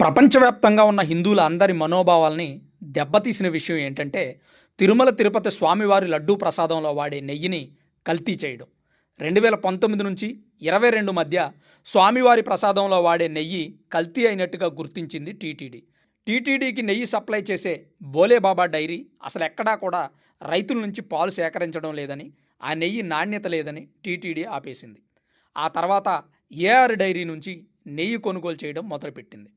ప్రపంచవ్యాప్తంగా ఉన్న హిందువుల అందరి మనోభావాల్ని దెబ్బతీసిన విషయం ఏంటంటే తిరుమల తిరుపతి స్వామివారి లడ్డూ ప్రసాదంలో వాడే నెయ్యిని కల్తీ చేయడం. రెండు వేల పంతొమ్మిది నుంచి ఇరవై రెండు మధ్య స్వామివారి ప్రసాదంలో వాడే నెయ్యి కల్తీ అయినట్టుగా గుర్తించింది టీటీడీ. టీటీడీకి నెయ్యి సప్లై చేసే బోలేబాబా డైరీ అసలు ఎక్కడా కూడా రైతుల నుంచి పాలు సేకరించడం లేదని ఆ నెయ్యి నాణ్యత లేదని టీటీడీ ఆపేసింది. ఆ తర్వాత ఏఆర్ డైరీ నుంచి నెయ్యి కొనుగోలు చేయడం మొదలుపెట్టింది.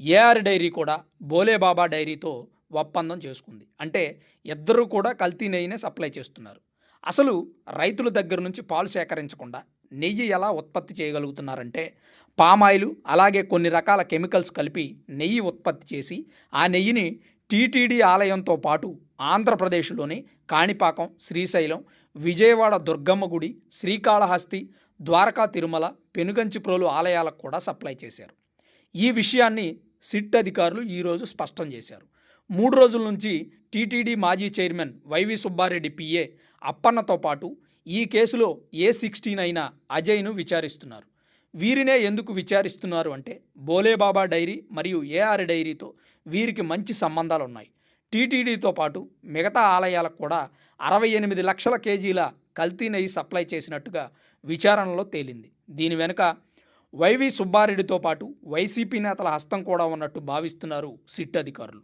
ఏఆర్ డైరీ కూడా బోలేబాబా డైరీతో ఒప్పందం చేసుకుంది. అంటే ఇద్దరూ కూడా కల్తీ నెయ్యినే సప్లై చేస్తున్నారు. అసలు రైతుల దగ్గర నుంచి పాలు సేకరించకుండా నెయ్యి ఎలా ఉత్పత్తి చేయగలుగుతున్నారంటే పామాయిలు అలాగే కొన్ని రకాల కెమికల్స్ కలిపి నెయ్యి ఉత్పత్తి చేసి ఆ నెయ్యిని టీటీడీ ఆలయంతో పాటు ఆంధ్రప్రదేశ్లోని కాణిపాకం శ్రీశైలం విజయవాడ దుర్గమ్మ గుడి శ్రీకాళహస్తి ద్వారకా తిరుమల పెనుగంచిప్రోలు ఆలయాలకు కూడా సప్లై చేశారు. ఈ విషయాన్ని సిట్ అధికారులు ఈరోజు స్పష్టం చేశారు. మూడు రోజుల నుంచి టీటీడీ మాజీ చైర్మన్ వైవి సుబ్బారెడ్డి పిఏ అప్పన్నతో పాటు ఈ కేసులో ఏ సిక్స్టీన్ అయిన అజయ్ను విచారిస్తున్నారు. వీరినే ఎందుకు విచారిస్తున్నారు అంటే బోలేబాబా డైరీ మరియు ఏఆర్ డైరీతో వీరికి మంచి సంబంధాలు ఉన్నాయి టీటీడీతో పాటు మిగతా ఆలయాలకు కూడా అరవై ఎనిమిది లక్షల కేజీల కల్తీ నెయ్యి సప్లై చేసినట్టుగా విచారణలో తేలింది. దీని వెనుక వైవి సుబ్బారెడ్డితో పాటు వైసీపీ నేతల హస్తం కూడా ఉన్నట్టు భావిస్తున్నారు సిట్ అధికారులు.